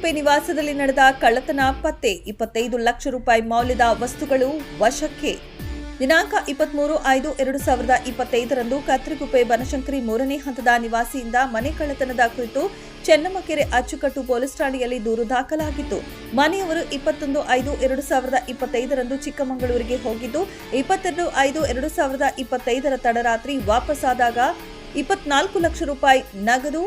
ಕತ್ರಿಗುಪ್ಪೆ ನಿವಾಸದಲ್ಲಿ ನಡೆದ ಕಳ್ಳತನ ಪತ್ತೆ, ಇಪ್ಪತ್ತೈದು ಲಕ್ಷ ರೂಪಾಯಿ ಮೌಲ್ಯದ ವಸ್ತುಗಳು ವಶಕ್ಕೆ. ದಿನಾಂಕ ಇಪ್ಪತ್ಮೂರು ಐದು ಎರಡು ಸಾವಿರದ ಇಪ್ಪತ್ತೈದರಂದು ಕತ್ರಿಗುಪ್ಪೆ ಬನಶಂಕರಿ ಮೂರನೇ ಹಂತದ ನಿವಾಸಿಯಿಂದ ಮನೆ ಕಳ್ಳತನದ ಕುರಿತು ಚೆನ್ನಮ್ಮಕೆರೆ ಅಚ್ಚುಕಟ್ಟು ಪೊಲೀಸ್ ಠಾಣೆಯಲ್ಲಿ ದೂರು ದಾಖಲಾಗಿತ್ತು. ಮನೆಯವರು ಇಪ್ಪತ್ತೊಂದು ಐದು ಎರಡು ಸಾವಿರದ ಇಪ್ಪತ್ತೈದರಂದು ಚಿಕ್ಕಮಗಳೂರಿಗೆ ಹೋಗಿದ್ದು, ಇಪ್ಪತ್ತೆರಡು ಐದು ಎರಡು ಸಾವಿರದ ಇಪ್ಪತ್ತೈದರ ತಡರಾತ್ರಿ ವಾಪಸ್ಸಾದಾಗ ಇಪ್ಪತ್ನಾಲ್ಕು ಲಕ್ಷ ರೂಪಾಯಿ ನಗದು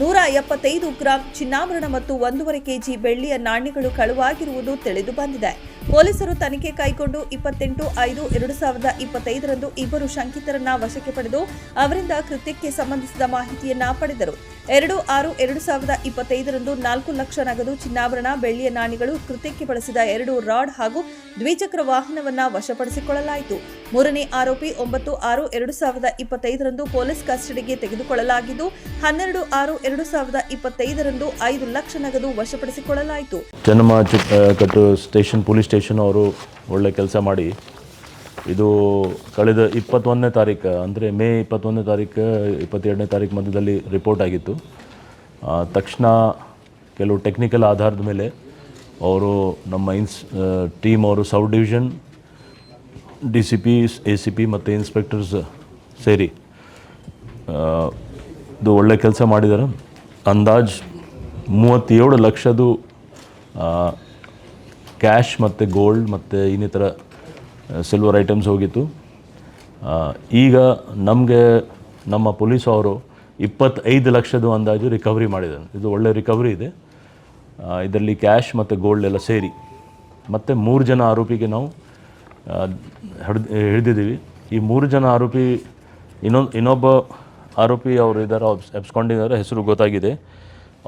ನೂರ ಎಪ್ಪತ್ತೈದು ಗ್ರಾಂ ಚಿನ್ನಾಭರಣ ಮತ್ತು ಒಂದೂವರೆ ಕೆಜಿ ಬೆಳ್ಳಿಯ ನಾಣ್ಯಗಳು ಕಳುವಾಗಿರುವುದು ತಿಳಿದು ಬಂದಿದೆ. ಪೊಲೀಸರು ತನಿಖೆ ಕೈಗೊಂಡು ಇಪ್ಪತ್ತೆಂಟು ಐದು ಎರಡು ಸಾವಿರದ ಇಪ್ಪತ್ತೈದರಂದು ಇಬ್ಬರು ಶಂಕಿತರನ್ನ ವಶಕ್ಕೆ ಪಡೆದು ಅವರಿಂದ ಕೃತ್ಯಕ್ಕೆ ಸಂಬಂಧಿಸಿದ ಮಾಹಿತಿಯನ್ನ ಪಡೆದರು. ಎರಡು ಆರು ಎರಡು ಸಾವಿರದ ಇಪ್ಪತ್ತೈದರಂದು ನಾಲ್ಕು ಲಕ್ಷ ನಗದು ಚಿನ್ನಾಭರಣ, ಬೆಳ್ಳಿಯ ನಾಣಿಗಳು ಕೃತ್ಯಕ್ಕೆ ಬಳಸಿದ ಎರಡು ರಾಡ್ ಹಾಗೂ ದ್ವಿಚಕ್ರ ವಾಹನವನ್ನ ವಶಪಡಿಸಿಕೊಳ್ಳಲಾಯಿತು. ಮೂರನೇ ಆರೋಪಿ ಒಂಬತ್ತು ಆರು ಎರಡು ಸಾವಿರದ ಇಪ್ಪತ್ತೈದರಂದು ಪೊಲೀಸ್ ಕಸ್ಟಡಿಗೆ ತೆಗೆದುಕೊಳ್ಳಲಾಗಿದ್ದು, ಹನ್ನೆರಡು ಆರು ಎರಡು ಸಾವಿರದ ಇಪ್ಪತ್ತೈದರಂದು ಐದು ಲಕ್ಷ ನಗದು ವಶಪಡಿಸಿಕೊಳ್ಳಲಾಯಿತು. ಚೆನ್ನಮ್ಮ ಸ್ಟೇಷನ್, ಪೊಲೀಸ್ ಸ್ಟೇಷನ್ ಅವರು ಒಳ್ಳೆ ಕೆಲಸ ಮಾಡಿ ಇದು ಕಳೆದ ಇಪ್ಪತ್ತೊಂದನೇ ತಾರೀಕು, ಅಂದರೆ ಮೇ ಇಪ್ಪತ್ತೊಂದನೇ ತಾರೀಕು, ಇಪ್ಪತ್ತೆರಡನೇ ತಾರೀಕು ಮಧ್ಯದಲ್ಲಿ ರಿಪೋರ್ಟ್ ಆಗಿತ್ತು. ತಕ್ಷಣ ಕೆಲವು ಟೆಕ್ನಿಕಲ್ ಆಧಾರದ ಮೇಲೆ ಅವರು ನಮ್ಮ ಇನ್ಸ್ ಟೀಮ್ ಅವರು south division D C P A C P ಮತ್ತು ಇನ್ಸ್ಪೆಕ್ಟರ್ಸ್ ಸೇರಿ ಇದು ಒಳ್ಳೆ ಕೆಲಸ ಮಾಡಿದ್ದಾರೆ. ಅಂದಾಜ್ ಮೂವತ್ತೇಳು ಲಕ್ಷದು ಕ್ಯಾಶ್ ಮತ್ತು ಗೋಲ್ಡ್ ಮತ್ತು ಇನ್ನಿತರ ಸಿಲ್ವರ್ ಐಟಮ್ಸ್ ಹೋಗಿತ್ತು. ಈಗ ನಮಗೆ ನಮ್ಮ ಪೊಲೀಸ್ ಅವರು ಇಪ್ಪತ್ತೈದು ಲಕ್ಷದ ಅಂದಾಜು ರಿಕವರಿ ಮಾಡಿದ್ದಾರೆ. ಇದು ಒಳ್ಳೆ ರಿಕವರಿ ಇದೆ. ಇದರಲ್ಲಿ ಕ್ಯಾಶ್ ಮತ್ತು ಗೋಲ್ಡ್ ಎಲ್ಲ ಸೇರಿ. ಮತ್ತು ಮೂರು ಜನ ಆರೋಪಿಗೆ ನಾವು ಹಿಡ್ದು, ಹಿಡಿದಿದ್ದೀವಿ. ಈ ಮೂರು ಜನ ಆರೋಪಿ ಇನ್ನೊಂದು ಇನ್ನೊಬ್ಬ ಆರೋಪಿ ಅವರು ಇದ್ದಾರೆ ಎಬ್ಸ್ಕೊಂಡಿದ್ದಾರೆ ಹೆಸರು ಗೊತ್ತಾಗಿದೆ.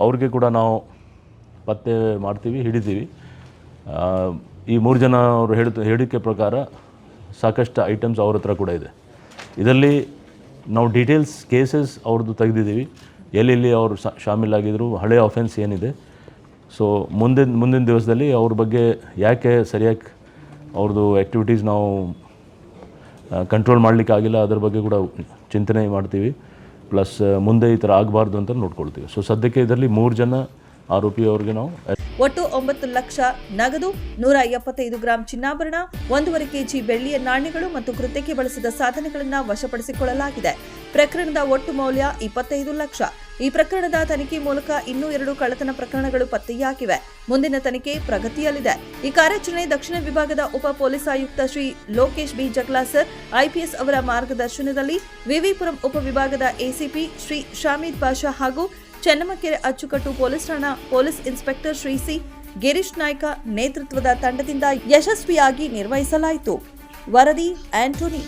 ಅವ್ರಿಗೆ ಕೂಡ ನಾವು ಪತ್ತೆ ಮಾಡ್ತೀವಿ, ಹಿಡಿತೀವಿ. ಈ ಮೂರು ಜನ ಅವರು ಹೇಳಿದ ಹೇಳಿಕೆ ಪ್ರಕಾರ ಸಾಕಷ್ಟು ಐಟಮ್ಸ್ ಅವ್ರ ಹತ್ರ ಕೂಡ ಇದೆ. ಇದರಲ್ಲಿ ನಾವು ಡೀಟೇಲ್ಸ್ ಕೇಸಸ್ ಅವ್ರದ್ದು ತೆಗೆದಿದ್ದೀವಿ. ಎಲ್ಲೆಲ್ಲಿ ಅವರು ಶಾಮೀಲಾಗಿದ್ದರು ಹಳೆಯ ಅಫೆನ್ಸ್ ಏನಿದೆ. ಸೊ ಮುಂದಿನ ಮುಂದಿನ ದಿವಸದಲ್ಲಿ ಅವ್ರ ಬಗ್ಗೆ ಯಾಕೆ ಸರಿಯಾಗಿ ಅವ್ರದ್ದು ಆ್ಯಕ್ಟಿವಿಟೀಸ್ ನಾವು ಕಂಟ್ರೋಲ್ ಮಾಡಲಿಕ್ಕೆ ಆಗಿಲ್ಲ, ಅದ್ರ ಬಗ್ಗೆ ಕೂಡ ಚಿಂತನೆ ಮಾಡ್ತೀವಿ. ಪ್ಲಸ್ ಮುಂದೆ ಈ ಥರ ಆಗಬಾರ್ದು ಅಂತ ನೋಡ್ಕೊಳ್ತೀವಿ. ಸೊ ಸದ್ಯಕ್ಕೆ ಇದರಲ್ಲಿ ಮೂರು ಜನ ಆರೋಪಿ ಅವ್ರಿಗೆ ನಾವು ಒಟ್ಟು ಒಂಬತ್ತು ಲಕ್ಷ ನಗದು ನೂರ ಎಪ್ಪತ್ತೈದು ಗ್ರಾಂ ಚಿನ್ನಾಭರಣ, ಒಂದೂವರೆ ಕೆಜಿ ಬೆಳ್ಳಿಯ ನಾಣ್ಯಗಳು ಮತ್ತು ಕೃತ್ಯಕ್ಕೆ ಬಳಸಿದ ಸಾಧನಗಳನ್ನು ವಶಪಡಿಸಿಕೊಳ್ಳಲಾಗಿದೆ. ಪ್ರಕರಣದ ಒಟ್ಟು ಮೌಲ್ಯ ಇಪ್ಪತ್ತೈದು ಲಕ್ಷ. ಈ ಪ್ರಕರಣದ ತನಿಖೆ ಮೂಲಕ ಇನ್ನೂ ಎರಡು ಕಳ್ಳತನ ಪ್ರಕರಣಗಳು ಪತ್ತೆಯಾಗಿವೆ. ಮುಂದಿನ ತನಿಖೆ ಪ್ರಗತಿಯಲ್ಲಿದೆ. ಈ ಕಾರ್ಯಾಚರಣೆ ದಕ್ಷಿಣ ವಿಭಾಗದ ಉಪ ಪೊಲೀಸ್ ಆಯುಕ್ತ ಶ್ರೀ ಲೋಕೇಶ್ ಬಿ. ಜಗ್ಲಾಸರ್ ಐಪಿಎಸ್ ಅವರ ಮಾರ್ಗದರ್ಶನದಲ್ಲಿ ವಿವಿಪುರಂ ಉಪವಿಭಾಗದ ಎಸಿಪಿ ಶ್ರೀ ಶಾಮಿದ್ ಬಾಷಾ ಹಾಗೂ ಚೆನ್ನಮಕೆರೆ ಅಚ್ಚುಕಟ್ಟು ಪೊಲೀಸ್ ಠಾಣಾ police inspector Shri C Girish Naik ನೇತೃತ್ವದ ತಂಡದಿಂದ ಯಶಸ್ವಿಯಾಗಿ ನಿರ್ವಹಿಸಲಾಯಿತು. ವರದಿ ಆಂಟೋನಿ.